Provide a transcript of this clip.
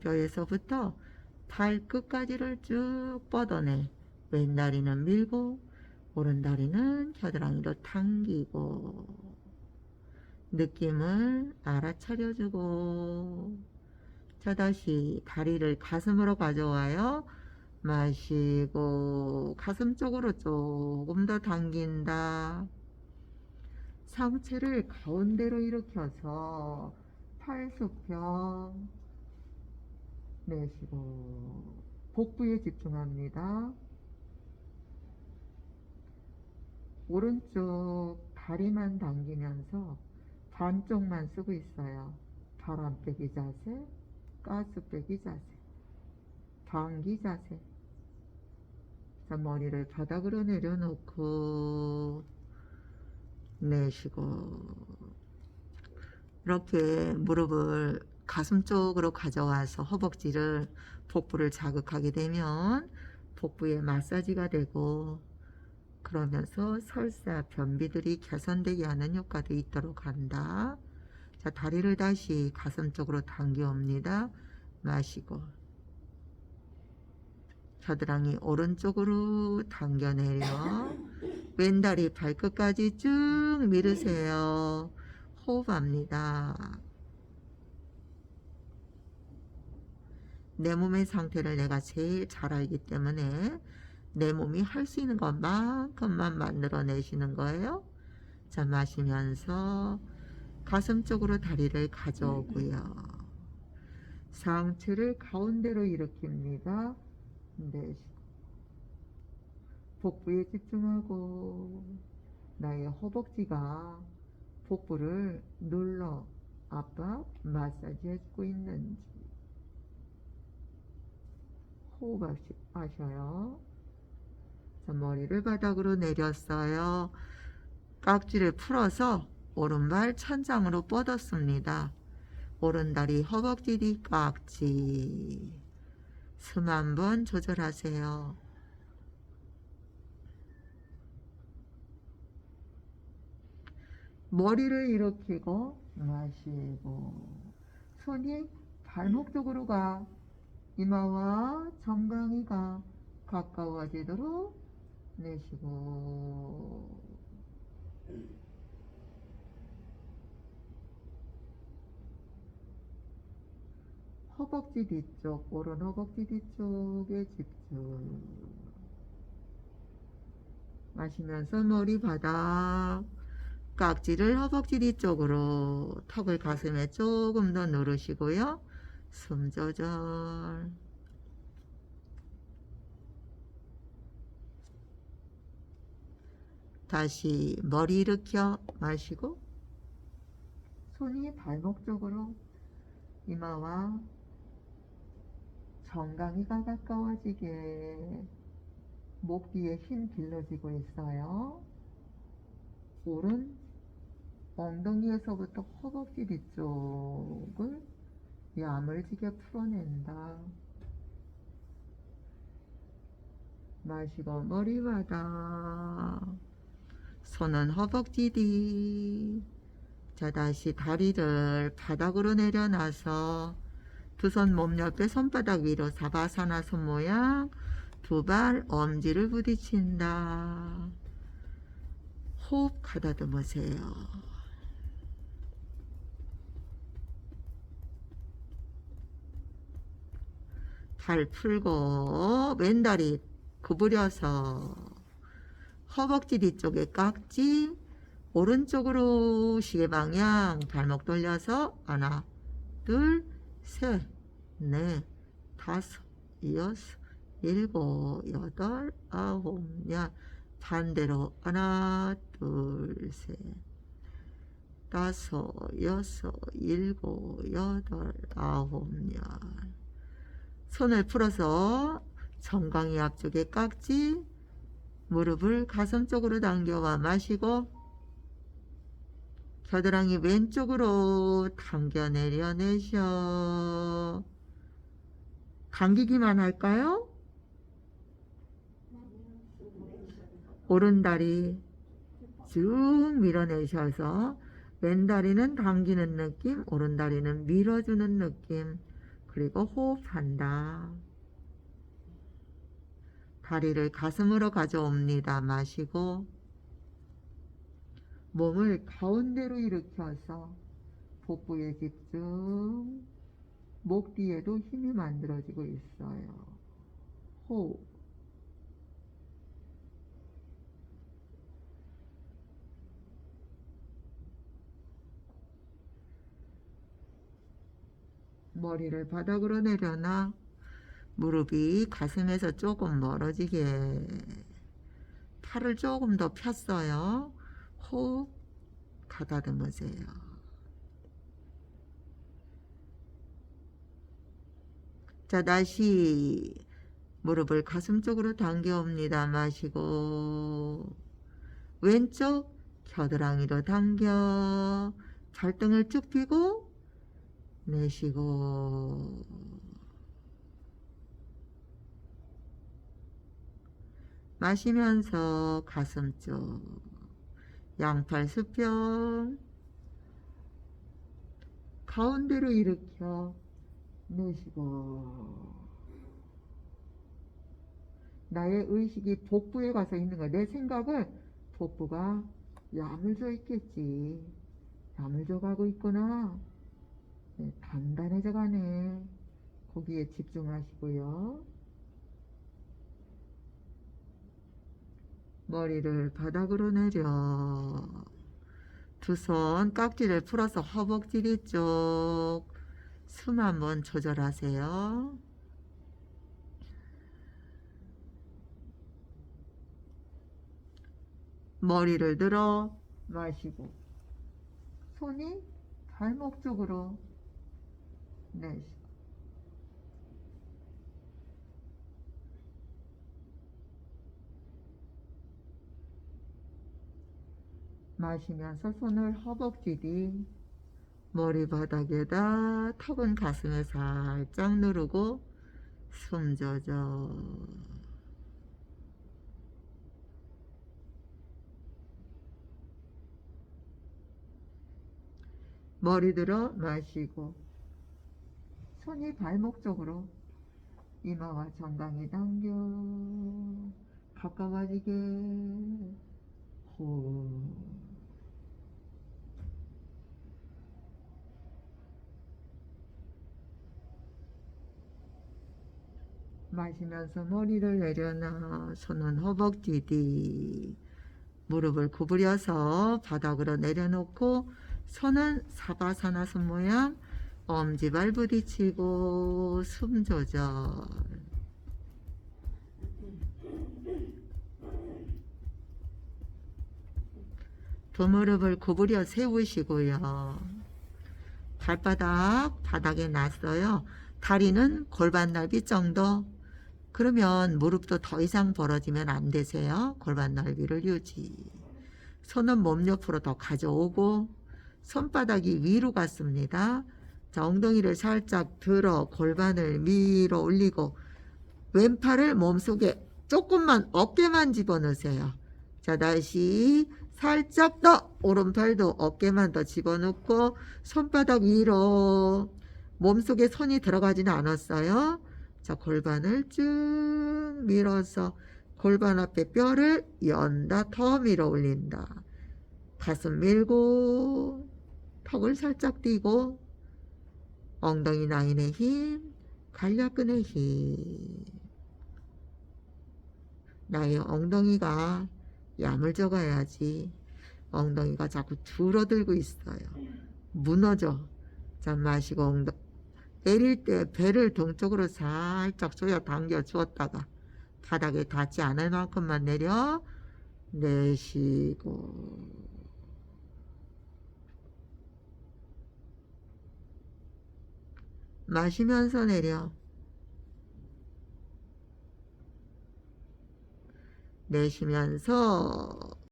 뼈에서부터 발 끝까지를 쭉 뻗어내 왼다리는 밀고 오른다리는 겨드랑이로 당기고 느낌을 알아차려주고. 자 다시 다리를 가슴으로 가져와요. 마시고 가슴 쪽으로 조금 더 당긴다. 상체를 가운데로 일으켜서 팔수평 내쉬고 복부에 집중합니다. 오른쪽 다리만 당기면서 반쪽만 쓰고 있어요. 바람 빼기 자세, 가스 빼기 자세, 당기 자세. 자, 머리를 바닥으로 내려놓고 내쉬고 이렇게 무릎을 가슴 쪽으로 가져와서 허벅지를 복부를 자극하게 되면 복부에 마사지가 되고 그러면서 설사 변비들이 개선되게 하는 효과도 있도록 한다. 자, 다리를 다시 가슴 쪽으로 당겨옵니다. 마시고 겨드랑이 오른쪽으로 당겨내려 왼다리 발끝까지 쭉 밀으세요. 호흡합니다. 내 몸의 상태를 내가 제일 잘 알기 때문에 내 몸이 할 수 있는 것만큼만 만들어내시는 거예요. 자, 마시면서 가슴 쪽으로 다리를 가져오고요. 상체를 가운데로 일으킵니다. 내쉬고 복부에 집중하고 나의 허벅지가 복부를 눌러 압박 마사지 해주고 있는지 호흡하셔요. 자, 머리를 바닥으로 내렸어요. 깍지를 풀어서 오른발 천장으로 뻗었습니다. 오른다리 허벅지 뒤 깍지. 숨 한번 조절하세요. 머리를 일으키고 마시고 손이 발목 쪽으로 가 이마와 정강이가 가까워지도록 내쉬고. 허벅지 뒤쪽 오른 허벅지 뒤쪽에 집중. 마시면서 머리 바닥 깍지를 허벅지 뒤쪽으로 턱을 가슴에 조금 더 누르시고요. 숨 조절. 다시 머리 일으켜 마시고 손이 발목 쪽으로 이마와 정강이가 가까워지게 목 뒤에 힘 길러지고 있어요. 오른 엉덩이에서부터 허벅지 뒤쪽을 야물지게 풀어낸다. 마시고 머리바닥 손은 허벅지 뒤. 자 다시 다리를 바닥으로 내려놔서 두 손 몸 옆에 손바닥 위로 사바사나 손 모양 두 발 엄지를 부딪힌다. 호흡 가다듬으세요. 발 풀고 왼다리 구부려서 허벅지 뒤쪽에 깍지 오른쪽으로 시계 방향 발목 돌려서 하나 둘셋넷 다섯 여섯 일곱 여덟 아홉 열. 반대로 하나 둘셋 다섯 여섯 일곱 여덟 아홉 열 손을 풀어서 정강이 앞쪽에 깍지 무릎을 가슴 쪽으로 당겨와 마시고 겨드랑이 왼쪽으로 당겨 내려내셔 당기기만 할까요? 오른다리 쭉 밀어내셔서 왼다리는 당기는 느낌 오른다리는 밀어주는 느낌 그리고 호흡한다. 다리를 가슴으로 가져옵니다. 마시고 몸을 가운데로 일으켜서 복부에 집중. 목 뒤에도 힘이 만들어지고 있어요. 호흡. 머리를 바닥으로 내려놔. 무릎이 가슴에서 조금 멀어지게. 팔을 조금 더 폈어요. 호흡 가다듬으세요. 자, 다시 무릎을 가슴 쪽으로 당겨옵니다. 마시고 왼쪽 겨드랑이로 당겨 발등을 쭉 펴고 내쉬고 마시면서 가슴 쪽 양팔 수평 가운데로 일으켜 내쉬고 나의 의식이 복부에 가서 있는 거야. 내 생각은 복부가 야물져 있겠지. 야물져 가고 있구나. 네, 단단해져 가네. 거기에 집중하시고요. 머리를 바닥으로 내려 두 손 깍지를 풀어서 허벅지 뒤쪽 숨 한번 조절하세요. 머리를 들어 마시고 손이 발목 쪽으로 내쉬고 마시면서 손을 허벅지 뒤 머리바닥에다 턱은 가슴에 살짝 누르고 숨 젖어. 머리 들어 마시고 손이 발목 쪽으로 이마와 정강이 당겨. 가까워지게. 호흡 마시면서 머리를 내려놔. 손은 허벅지 뒤 무릎을 구부려서 바닥으로 내려놓고 손은 사바사나선 모양 엄지발 부딪히고 숨 조절. 두 무릎을 구부려 세우시고요. 발바닥 바닥에 놨어요. 다리는 골반 넓이 정도. 그러면 무릎도 더 이상 벌어지면 안 되세요. 골반 넓이를 유지. 손은 몸 옆으로 더 가져오고 손바닥이 위로 갔습니다. 자, 엉덩이를 살짝 들어 골반을 밀어 올리고 왼팔을 몸속에 조금만 어깨만 집어넣으세요. 자, 다시 살짝 더 오른팔도 어깨만 더 집어넣고 손바닥 위로 몸속에 손이 들어가지는 않았어요. 자, 골반을 쭉 밀어서 골반 앞에 뼈를 연다 더 밀어 올린다. 가슴 밀고 턱을 살짝 띄고 엉덩이 라인의 힘, 간략근의 힘. 나의 엉덩이가 야물져 가야지. 엉덩이가 자꾸 줄어들고 있어요. 무너져. 자, 마시고 엉덩 내릴 때 배를 동쪽으로 살짝 조여 당겨 주었다가 바닥에 닿지 않을 만큼만 내려 내쉬고 마시면서 내려. 내쉬면서